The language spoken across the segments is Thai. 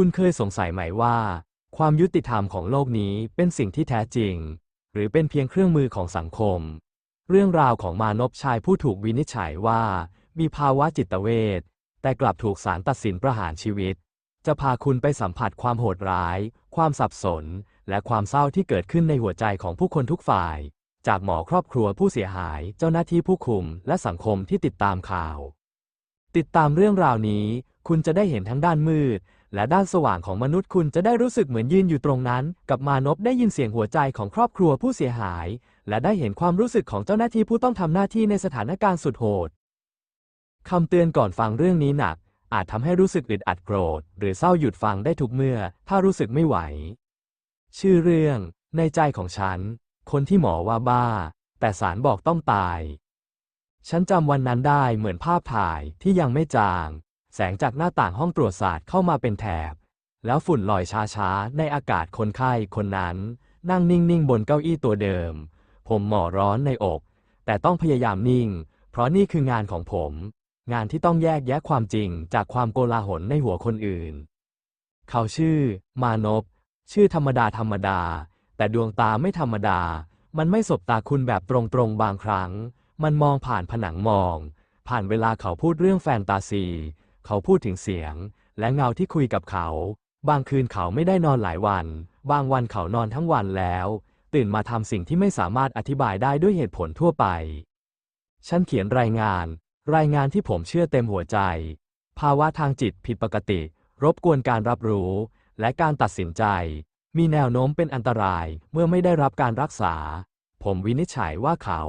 คุณเคยสงสัยไหมว่า ความยุติธรรมของโลกนี้เป็นสิ่งที่แท้จริง หรือเป็นเพียงเครื่องมือของสังคม เรื่องราวของมานพชายผู้ถูกวินิจฉัยว่า มีภาวะจิตเวชแต่กลับถูกศาลตัดสินประหารชีวิต จะพาคุณไปสัมผัสความโหดร้าย ความสับสน และความเศร้าที่เกิดขึ้นในหัวใจของผู้คนทุกฝ่าย จากหมอครอบครัวผู้เสียหาย เจ้าหน้าที่ผู้คุม และสังคมที่ติดตามข่าว ติดตามเรื่องราวนี้ คุณจะได้เห็นทั้งด้านมืด และด้านสว่างของมนุษย์คุณจะได้รู้สึกเหมือนยืนอยู่ตรงนั้น กับมานพได้ยินเสียงหัวใจของครอบครัวผู้เสียหาย และได้เห็นความรู้สึกของเจ้าหน้าที่ผู้ต้องทำหน้าที่ในสถานการณ์สุดโหดคำเตือนก่อนฟังเรื่องนี้หนัก อาจทำให้รู้สึกอึดอัดโกรธ หรือเศร้าหยุดฟังได้ทุกเมื่อ ถ้ารู้สึกไม่ไหว ชื่อเรื่อง ในใจของฉัน คนที่หมอว่าบ้า แต่สารบอกต้องตาย ฉันจำวันนั้นได้เหมือนภาพถ่ายที่ยังไม่จาง แสงจากหน้าต่างห้องตรวจศาสตร์เข้ามาเป็นแถบ แล้วฝุ่นลอยช้าๆ ในอากาศคนไข้คนนั้น นั่งนิ่งๆ บนเก้าอี้ตัวเดิม ผมหมอร้อนในอก แต่ต้องพยายามนิ่ง เพราะนี่คืองานของผม งานที่ต้องแยกแยะความจริงจากความโกลาหลในหัวคนอื่น เขาชื่อ มานพชื่อธรรมดาธรรมดา แต่ดวงตาไม่ธรรมดา มันไม่สบตาคุณแบบตรงๆบางครั้ง มันมองผ่านผนังมอง ผ่านเวลาเขาพูดเรื่องแฟนตาซี เขาพูดถึงเสียง และเงาที่คุยกับเขา บางคืนเขาไม่ได้นอนหลายวัน บางวันเขานอนทั้งวันแล้ว ตื่นมาทำสิ่งที่ไม่สามารถอธิบายได้ด้วยเหตุผลทั่วไป ฉันเขียนรายงาน รายงานที่ผมเชื่อเต็มหัวใจ ภาวะทางจิตผิดปกติ รบกวนการรับรู้ และการตัดสินใจ มีแนวโน้มเป็นอันตรายเมื่อไม่ได้รับการรักษา ผมวินิจฉัยว่าเขา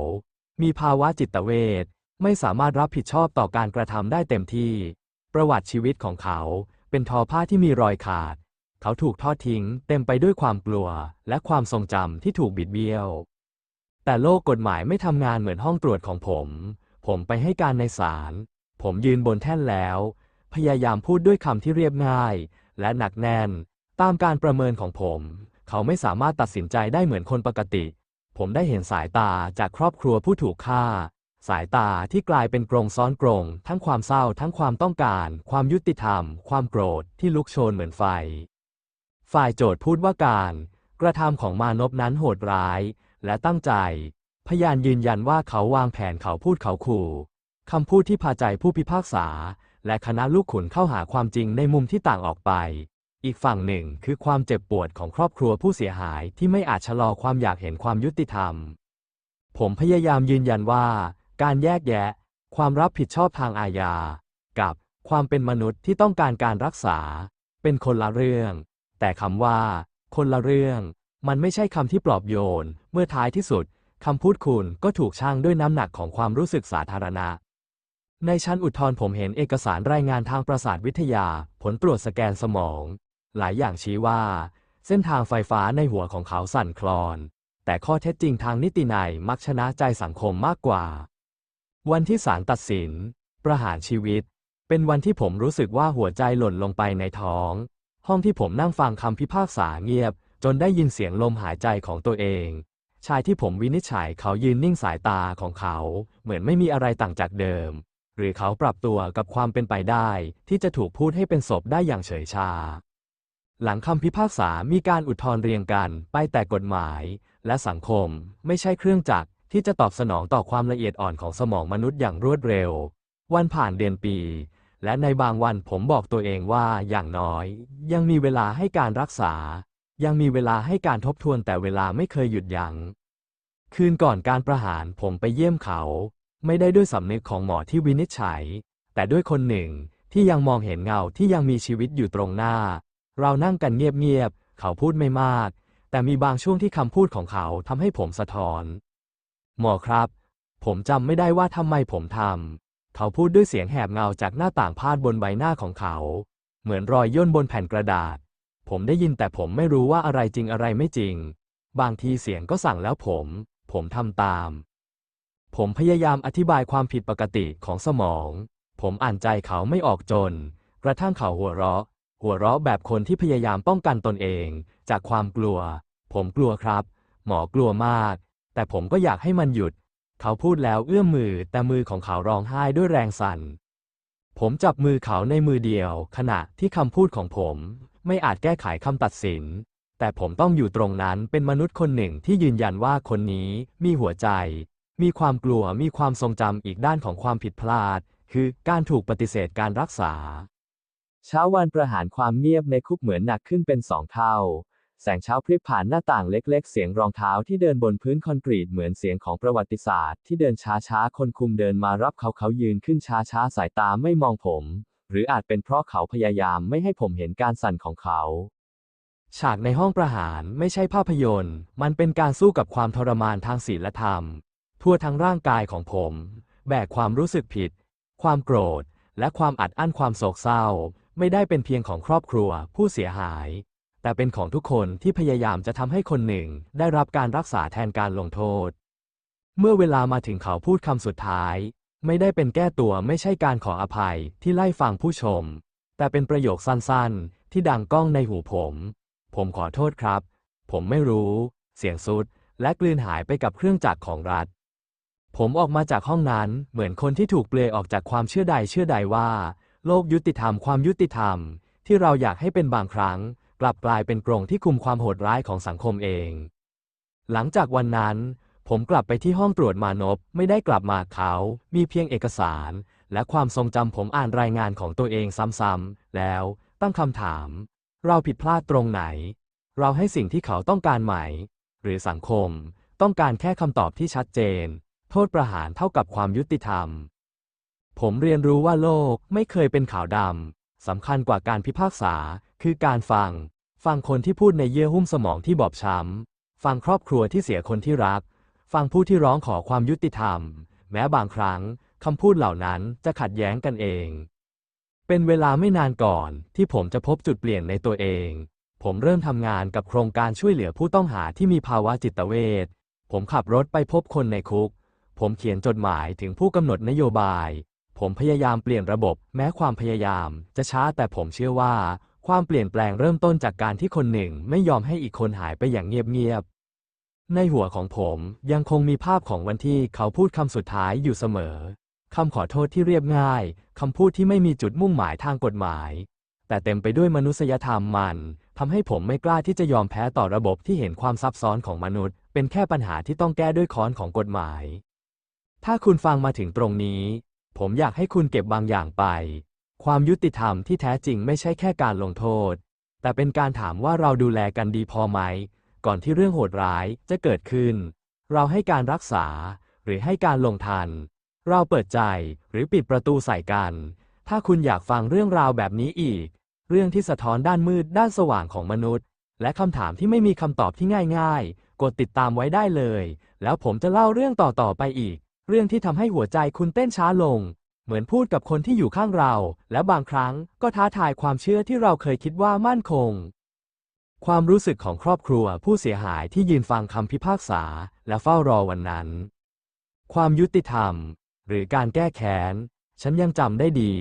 มีภาวะจิตเวชไม่สามารถรับผิดชอบต่อการกระทำได้เต็มที่ ประวัติชีวิตของเขา เป็นทอผ้าที่มีรอยขาด เขาถูกทอดทิ้ง เต็มไปด้วยความกลัว และความทรงจำที่ถูกบิดเบี้ยว แต่โลกกฎหมายไม่ทำงานเหมือนห้องตรวจของผม ผมไปให้การในศาล ผมยืนบนแท่นแล้ว พยายามพูดด้วยคำที่เรียบง่าย และหนักแน่น ตามการประเมินของผม เขาไม่สามารถตัดสินใจได้เหมือนคนปกติ ผมได้เห็นสายตาจากครอบครัวผู้ถูกฆ่า สายตาที่กลายเป็นกรงซ้อนกรง ทั้งความเศร้าทั้งความต้องการ ความยุติธรรม ความโกรธที่ลุกโชนเหมือนไฟ ฝ่ายโจทย์พูดว่าการ กระทำของมานพนั้นโหดร้าย และตั้งใจ พยานยืนยันว่าเขาวางแผนเขาพูดเขาขู่คำพูดที่พาใจผู้พิพากษา และคณะลูกขุนเข้าหาความจริงในมุมที่ต่างออกไป อีกฝั่งหนึ่งคือความเจ็บปวดของครอบครัวผู้เสียหายที่ไม่อาจชะลอความอยากเห็นความยุติธรรม ผมพยายามยืนยันว่า การแยกแยะ ความรับผิดชอบทางอาญา กับความเป็นมนุษย์ที่ต้องการการรักษา เป็นคนละเรื่อง แต่คำว่า คนละเรื่อง มันไม่ใช่คำที่ปลอบโยน เมื่อท้ายที่สุดคำพูดคุณก็ถูกชั่งด้วยน้ำหนักของความรู้สึกสาธารณะ ในชั้นอุทธรณ์ผมเห็นเอกสารรายงานทางประสาทวิทยา ผลตรวจสแกนสมอง หลายอย่างชี้ว่า เส้นทางไฟฟ้าในหัวของเขาสั่นคลอน แต่ข้อเท็จจริงทางนิตินัยมักชนะใจสังคมมากกว่า วันที่ศาลตัดสิน ประหารชีวิต เป็นวันที่ผมรู้สึกว่าหัวใจหล่นลงไปในท้อง ห้องที่ผมนั่งฟังคำพิพากษาเงียบ จนได้ยินเสียงลมหายใจของตัวเอง ชายที่ผมวินิจฉัยเขายืนนิ่งสายตาของเขา เหมือนไม่มีอะไรต่างจากเดิม หรือเขาปรับตัวกับความเป็นไปได้ ที่จะถูกพูดให้เป็นศพได้อย่างเฉยชา หลังคำพิพากษามีการอุทธรณ์เรียงกัน ไปแต่กฎหมาย และสังคมไม่ใช่เครื่องจักร ที่จะตอบสนองต่อความละเอียดอ่อนของสมองมนุษย์อย่างรวดเร็ว วันผ่านเดือนปี และในบางวันผมบอกตัวเองว่าอย่างน้อย ยังมีเวลาให้การรักษา ยังมีเวลาให้การทบทวนแต่เวลาไม่เคยหยุดยัง้งคืนก่อนการประหารผมไปเยี่ยมเขา ไม่ได้ด้วยสำนึกของหมอที่วินิจฉัย แต่ด้วยคนหนึ่งที่ยังมองเห็นเงาที่ยังมีชีวิตอยู่ตรงหน้า เรานั่งกันเงียบๆเขาพูดไม่มาก แต่มีบางช่วงที่คำพูดของเขาทำให้ผมสะท้อน หมอครับ ผมจำไม่ได้ว่าทำไมผมทำ เขาพูดด้วยเสียงแหบเงาจากหน้าต่างพาดบนใบหน้าของเขา เหมือนรอยย่นบนแผ่นกระดาษ ผมได้ยินแต่ผมไม่รู้ว่าอะไรจริงอะไรไม่จริง บางทีเสียงก็สั่งแล้วผม ผมทำตาม ผมพยายามอธิบายความผิดปกติของสมอง ผมอ่านใจเขาไม่ออกจน กระทั่งเขาหัวเราะ หัวเราะแบบคนที่พยายามป้องกันตนเอง จากความกลัว ผมกลัวครับ หมอกลัวมาก แต่ผมก็อยากให้มันหยุด เขาพูดแล้วเอื้อมมือ แต่มือของเขาร้องไห้ด้วยแรงสั่น ผมจับมือเขาในมือเดียว ขณะที่คำพูดของผม ไม่อาจแก้ไขคำตัดสิน แต่ผมต้องอยู่ตรงนั้นเป็นมนุษย์คนหนึ่งที่ยืนยันว่าคนนี้มีหัวใจ มีความกลัวมีความทรงจำอีกด้านของความผิดพลาด คือการถูกปฏิเสธการรักษาเช้าวันประหารความเงียบในคุกเหมือนหนักขึ้นเป็นสองเท่า แสงเช้าพริบผ่านหน้าต่างเล็กๆ เสียงรองเท้าที่เดินบนพื้นคอนกรีตเหมือนเสียงของประวัติศาสตร์ ที่เดินช้าๆ คนคุมเดินมารับเขาเขายืนขึ้นช้าๆ สายตาไม่มองผม หรืออาจเป็นเพราะเขาพยายามไม่ให้ผมเห็นการสั่นของเขา ฉากในห้องประหารไม่ใช่ภาพยนตร์ มันเป็นการสู้กับความทรมานทางศีลธรรม ทั่วทั้งร่างกายของผม แบกความรู้สึกผิด ความโกรธ และความอัดอั้นความโศกเศร้า ไม่ได้เป็นเพียงของครอบครัว ผู้เสียหาย แต่เป็นของทุกคนที่พยายามจะทำให้คนหนึ่งได้รับการรักษาแทนการลงโทษ เมื่อเวลามาถึงเขาพูดคำสุดท้าย ไม่ได้เป็นแก้ตัวไม่ใช่การขออภัยที่ไล่ฟังผู้ชม แต่เป็นประโยคสั้นๆ ที่ดังก้องในหูผม ผมขอโทษครับ ผมไม่รู้ เสียงสุด และกลืนหายไปกับเครื่องจักรของรัฐ ผมออกมาจากห้องนั้นเหมือนคนที่ถูกเปลยออกจากความเชื่อใดเชื่อใดว่า โลกยุติธรรมความยุติธรรม ที่เราอยากให้เป็นบางครั้ง กลับกลายเป็นกรงที่คุมความโหดร้ายของสังคมเอง หลังจากวันนั้น ผมกลับไปที่ห้องตรวจมานพไม่ได้กลับมาเขา มีเพียงเอกสาร และความทรงจำผมอ่านรายงานของตัวเองซ้ำๆแล้วตั้งคำถาม เราผิดพลาดตรงไหน เราให้สิ่งที่เขาต้องการไหม หรือสังคม ต้องการแค่คำตอบที่ชัดเจน โทษประหารเท่ากับความยุติธรรม ผมเรียนรู้ว่าโลกไม่เคยเป็นขาวดำ สำคัญกว่าการพิพากษา คือการฟัง ฟังคนที่พูดในเยื่อหุ้มสมองที่บอบช้ำ ฟังครอบครัวที่เสียคนที่รัก ฟังผู้ที่ร้องขอความยุติธรรม แม้บางครั้งคำพูดเหล่านั้นจะขัดแย้งกันเอง เป็นเวลาไม่นานก่อนที่ผมจะพบจุดเปลี่ยนในตัวเอง ผมเริ่มทำงานกับโครงการช่วยเหลือผู้ต้องหาที่มีภาวะจิตเวชผมขับรถไปพบคนในคุก ผมเขียนจดหมายถึงผู้กำหนดนโยบาย ผมพยายามเปลี่ยนระบบ แม้ความพยายาม จะช้าแต่ผมเชื่อว่า ความเปลี่ยนแปลงเริ่มต้นจากการที่คนหนึ่งไม่ยอมให้อีกคนหายไปอย่างเงียบๆ ในหัวของผมยังคงมีภาพของวันที่เขาพูดคำสุดท้ายอยู่เสมอคำขอโทษที่เรียบง่ายคำพูดที่ไม่มีจุดมุ่งหมายทางกฎหมาย แต่เต็มไปด้วยมนุษยธรรมมันทำให้ผมไม่กล้าที่จะยอมแพ้ต่อระบบที่เห็นความซับซ้อนของมนุษย์ เป็นแค่ปัญหาที่ต้องแก้ด้วยค้อนของกฎหมาย ถ้าคุณฟังมาถึงตรงนี้ ผมอยากให้คุณเก็บบางอย่างไป ความยุติธรรมที่แท้จริงไม่ใช่แค่การลงโทษ แต่เป็นการถามว่าเราดูแลกันดีพอไหม ก่อนที่เรื่องโหดร้ายจะเกิดขึ้น เราให้การรักษา หรือให้การลงทัน เราเปิดใจหรือปิดประตูใส่กัน ถ้าคุณอยากฟังเรื่องราวแบบนี้อีก เรื่องที่สะท้อนด้านมืดด้านสว่างของมนุษย์ และคำถามที่ไม่มีคำตอบที่ง่าย ๆ กดติดตามไว้ได้เลย แล้วผมจะเล่าเรื่องต่อๆไปอีก เรื่องที่ทำให้หัวใจคุณเต้นช้าลง เหมือนพูดกับคนที่อยู่ข้างเรา และบางครั้งก็ท้าทายความเชื่อที่เราเคยคิดว่ามั่นคง ความรู้สึกของครอบครัวผู้เสียหายที่ยืนฟังคำพิพากษา และเฝ้ารอวันนั้น ความยุติธรรม หรือการแก้แค้น ฉันยังจำได้ดี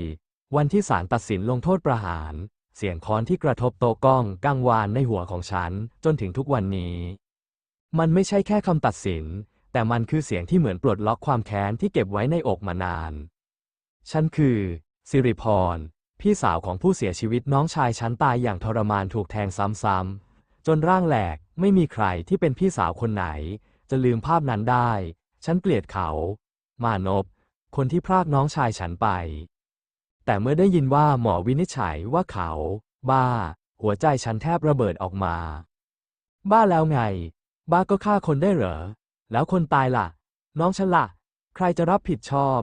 วันที่ศาลตัดสินลงโทษประหาร เสียงค้อนที่กระทบโต๊ะกล้องกังวานในหัวของฉันจนถึงทุกวันนี้ มันไม่ใช่แค่คำตัดสิน แต่มันคือเสียงที่เหมือนปลดล็อกความแค้นที่เก็บไว้ในอกมานาน ฉันคือ สิริพร พี่สาวของผู้เสียชีวิตน้องชายฉันตายอย่างทรมานถูกแทงซ้ำๆ จนร่างแหลกไม่มีใครที่เป็นพี่สาวคนไหน จะลืมภาพนั้นได้ ฉันเกลียดเขา มานพคนที่พรากน้องชายฉันไป แต่เมื่อได้ยินว่าหมอวินิจฉัยว่าเขา บ้า หัวใจฉันแทบระเบิดออกมา บ้าแล้วไง บ้าก็ฆ่าคนได้เหรอ แล้วคนตายล่ะ น้องฉันล่ะ ใครจะรับผิดชอบ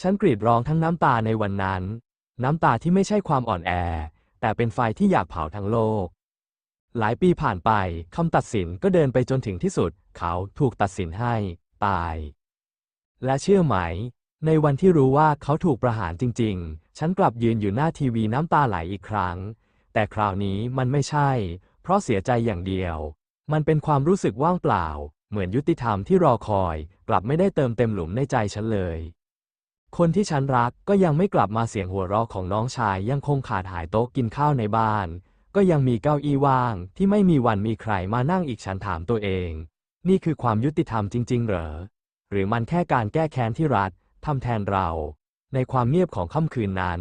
ฉันกรีดร้องทั้งน้ำตาในวันนั้น น้ำตาที่ไม่ใช่ความอ่อนแอ แต่เป็นไฟที่อยากเผาทั้งโลก หลายปีผ่านไปคำตัดสินก็เดินไปจนถึงที่สุด เขาถูกตัดสินให้ ตาย และเชื่อไหม ในวันที่รู้ว่าเขาถูกประหารจริง ๆ ฉันกลับยืนอยู่หน้าทีวีน้ำตาไหลอีกครั้ง แต่คราวนี้มันไม่ใช่ เพราะเสียใจอย่างเดียว มันเป็นความรู้สึกว่างเปล่า เหมือนยุติธรรมที่รอคอย กลับไม่ได้เติมเต็มหลุมในใจฉันเลย คนที่ฉันรักก็ยังไม่กลับมาเสียงหัวเราะของน้องชายยังคงขาดหายโต๊ะกินข้าวในบ้าน ก็ยังมีเก้าอี้ว่าง ที่ไม่มีวันมีใครมานั่งอีกฉันถามตัวเอง นี่คือความยุติธรรมจริง ๆ เหรอ หรือมันแค่การแก้แค้นที่รัฐทำแทนเรา ในความเงียบของค่ำคืนนั้น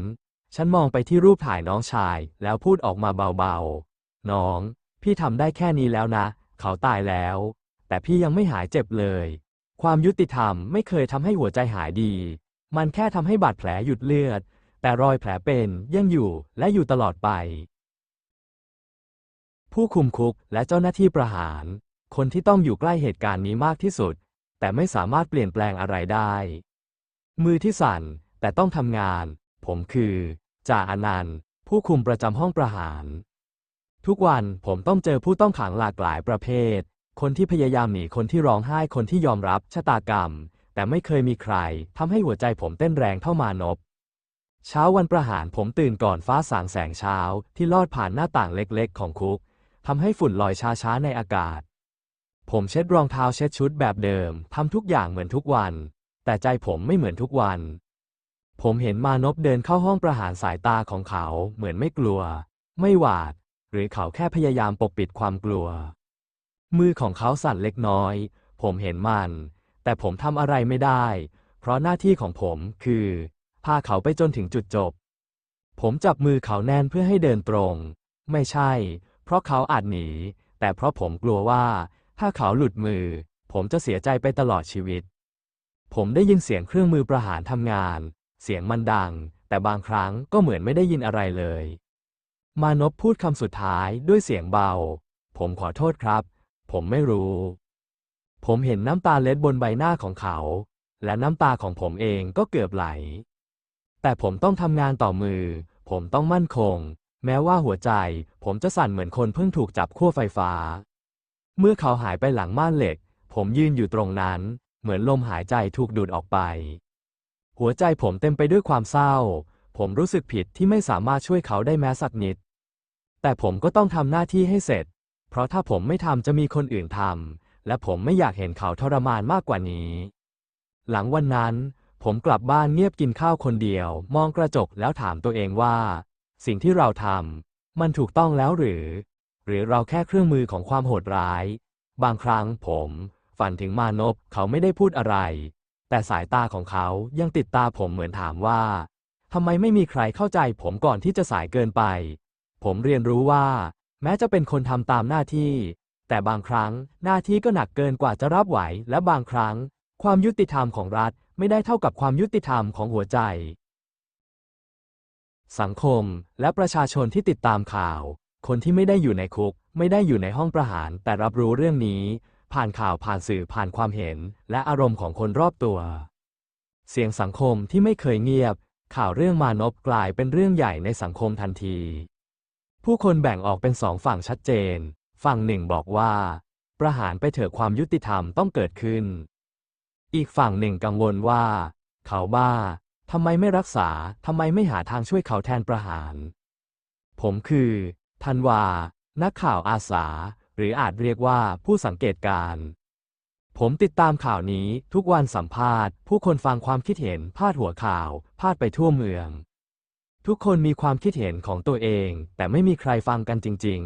ฉันมองไปที่รูปถ่ายน้องชาย แล้วพูดออกมาเบาๆ น้อง พี่ทำได้แค่นี้แล้วนะ เขาตายแล้ว แต่พี่ยังไม่หายเจ็บเลย ความยุติธรรมไม่เคยทำให้หัวใจหายดี มันแค่ทำให้บาดแผลหยุดเลือด แต่รอยแผลเป็นยังอยู่และอยู่ตลอดไป ผู้คุมคุกและเจ้าหน้าที่ประหาร คนที่ต้องอยู่ใกล้เหตุการณ์นี้มากที่สุด แต่ไม่สามารถเปลี่ยนแปลงอะไรได้ มือที่สั่นแต่ต้องทำงาน ผมคือจ่าอนันต์ ผู้คุมประจำห้องประหาร ทุกวันผมต้องเจอผู้ต้องขังหลากหลายประเภท คนที่พยายามหนีคนที่ร้องไห้คนที่ยอมรับชะตากรรม แต่ไม่เคยมีใครทำให้หัวใจผมเต้นแรงเท่ามานพเช้าวันประหารผมตื่นก่อนฟ้าสางแสงเช้าที่ลอดผ่านหน้าต่างเล็กๆ ของคุกทำให้ฝุ่นลอยช้าๆในอากาศ ผมเช็ดรองเท้าเช็ดชุดแบบเดิมทำทุกอย่างเหมือนทุกวัน แต่ใจผมไม่เหมือนทุกวัน ผมเห็นมานพเดินเข้าห้องประหารสายตาของเขาเหมือนไม่กลัว ไม่หวาด หรือเขาแค่พยายามปกปิดความกลัว มือของเขาสั่นเล็กน้อย ผมเห็นมัน แต่ผมทำอะไรไม่ได้ เพราะหน้าที่ของผมคือ พาเขาไปจนถึงจุดจบ ผมจับมือเขาแน่นเพื่อให้เดินตรง ไม่ใช่ เพราะเขาอาจหนี แต่เพราะผมกลัวว่า ถ้าเขาหลุดมือ ผมจะเสียใจไปตลอดชีวิต ผมได้ยินเสียงเครื่องมือประหารทำงาน เสียงมันดัง แต่บางครั้งก็เหมือนไม่ได้ยินอะไรเลย มานพพูดคำสุดท้ายด้วยเสียงเบา ผมขอโทษครับ ผมไม่รู้ ผมเห็นน้ำตาเล็ดบนใบหน้าของเขา และน้ำตาของผมเองก็เกือบไหล แต่ผมต้องทำงานต่อมือ ผมต้องมั่นคง แม้ว่าหัวใจ ผมจะสั่นเหมือนคนเพิ่งถูกจับขั้วไฟฟ้า เมื่อเขาหายไปหลังม่านเหล็ก ผมยืนอยู่ตรงนั้น เหมือนลมหายใจถูกดูดออกไป หัวใจผมเต็มไปด้วยความเศร้า ผมรู้สึกผิดที่ไม่สามารถช่วยเขาได้แม้สักนิด แต่ผมก็ต้องทำหน้าที่ให้เสร็จ เพราะถ้าผมไม่ทำจะมีคนอื่นทำและผมไม่อยากเห็นเขาทรมานมากกว่านี้ หลังวันนั้น ผมกลับบ้านเงียบกินข้าวคนเดียว มองกระจกแล้วถามตัวเองว่า สิ่งที่เราทำมันถูกต้องแล้วหรือ หรือเราแค่เครื่องมือของความโหดร้าย บางครั้งผมฝันถึงมานพเขาไม่ได้พูดอะไร แต่สายตาของเขายังติดตาผมเหมือนถามว่าทำไมไม่มีใครเข้าใจผมก่อนที่จะสายเกินไป ผมเรียนรู้ว่า แม้จะเป็นคนทำตามหน้าที่ แต่บางครั้งหน้าที่ก็หนักเกินกว่าจะรับไหว และบางครั้ง ความยุติธรรมของรัฐไม่ได้เท่ากับความยุติธรรมของหัวใจ สังคมและประชาชนที่ติดตามข่าว คนที่ไม่ได้อยู่ในคุก ไม่ได้อยู่ในห้องประหาร แต่รับรู้เรื่องนี้ ผ่านข่าวผ่านสื่อผ่านความเห็น และอารมณ์ของคนรอบตัว เสียงสังคมที่ไม่เคยเงียบ ข่าวเรื่องมานพกลายเป็นเรื่องใหญ่ในสังคมทันที ผู้คนแบ่งออกเป็นสองฝั่งชัดเจน ฝั่งหนึ่งบอกว่า ประหารไปเถอะความยุติธรรมต้องเกิดขึ้น อีกฝั่งหนึ่งกังวลว่า เขาบ้าทำไมไม่รักษาทำไมไม่หาทางช่วยเขาแทนประหาร ผมคือธันวา นักข่าวอาสา หรืออาจเรียกว่าผู้สังเกตการณ์ผมติดตามข่าวนี้ทุกวันสัมภาษณ์ ผู้คนฟังความคิดเห็นพาดหัวข่าว พาดไปทั่วเมือง ทุกคนมีความคิดเห็นของตัวเอง แต่ไม่มีใครฟังกันจริง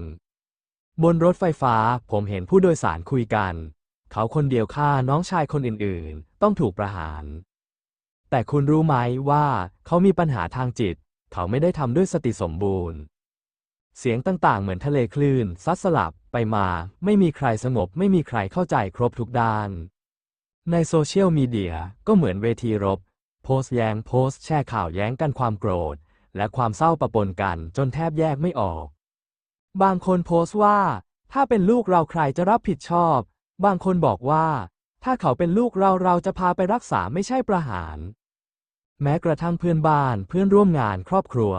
ๆ บนรถไฟฟ้าผมเห็นผู้โดยสารคุยกัน เขาคนเดียวฆ่าน้องชายคนอื่นๆ ต้องถูกประหาร แต่คุณรู้ไหมว่าเขามีปัญหาทางจิต เขาไม่ได้ทำด้วยสติสมบูรณ์ เสียงต่างๆ เหมือนทะเลคลื่น ซัดสลับไปมา ไม่มีใครสงบ ไม่มีใครเข้าใจครบทุกด้าน ในโซเชียลมีเดียก็เหมือนเวทีรบ โพสต์แย้งโพสต์แชร์ข่าวแย้งกันความโกรธ และความเศร้าปะปนกันจนแทบแยกไม่ออก บางคนโพสต์ว่า ถ้าเป็นลูกเราใครจะรับผิดชอบ บางคนบอกว่า ถ้าเขาเป็นลูกเราเราจะพาไปรักษาไม่ใช่ประหาร แม้กระทั่งเพื่อนบ้านเพื่อนร่วมงานครอบครัว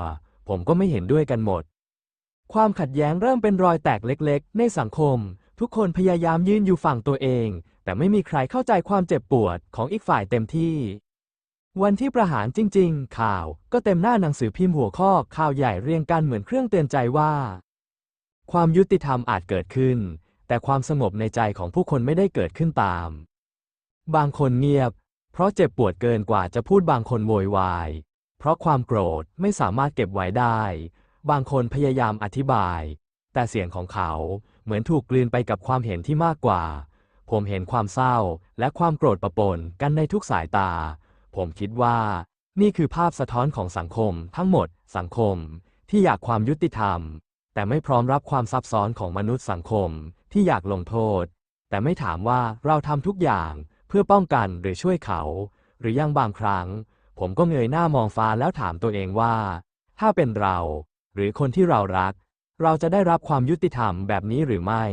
ผมก็ไม่เห็นด้วยกันหมด ความขัดแย้งเริ่มเป็นรอยแตกเล็กๆ ในสังคม ทุกคนพยายามยืนอยู่ฝั่งตัวเอง แต่ไม่มีใครเข้าใจความเจ็บปวดของอีกฝ่ายเต็มที่ วันที่ประหารจริง ๆ ข่าวก็เต็มหน้าหนังสือพิมพ์หัวข้อข่าวใหญ่เรียงกันเหมือนเครื่องเตือนใจว่า ความยุติธรรมอาจเกิดขึ้น แต่ความสงบในใจของผู้คนไม่ได้เกิดขึ้นตาม บางคนเงียบ เพราะเจ็บปวดเกินกว่าจะพูดบางคนโวยวาย เพราะความโกรธไม่สามารถเก็บไว้ได้ บางคนพยายามอธิบาย แต่เสียงของเขาเหมือนถูกกลืนไปกับความเห็นที่มากกว่า ผมเห็นความเศร้าและความโกรธประปนกันในทุกสายตา ผมคิดว่า นี่คือภาพสะท้อนของสังคม ทั้งหมด สังคม ที่อยากความยุติธรรม แต่ไม่พร้อมรับความซับซ้อนของมนุษย์สังคม ที่อยากลงโทษ แต่ไม่ถามว่าเราทำทุกอย่างเพื่อป้องกันหรือช่วยเขา หรือยังบางครั้ง ผมก็เงยหน้ามองฟ้าแล้วถามตัวเองว่า ถ้าเป็นเรา หรือคนที่เรารัก เราจะได้รับความยุติธรรมแบบนี้หรือไม่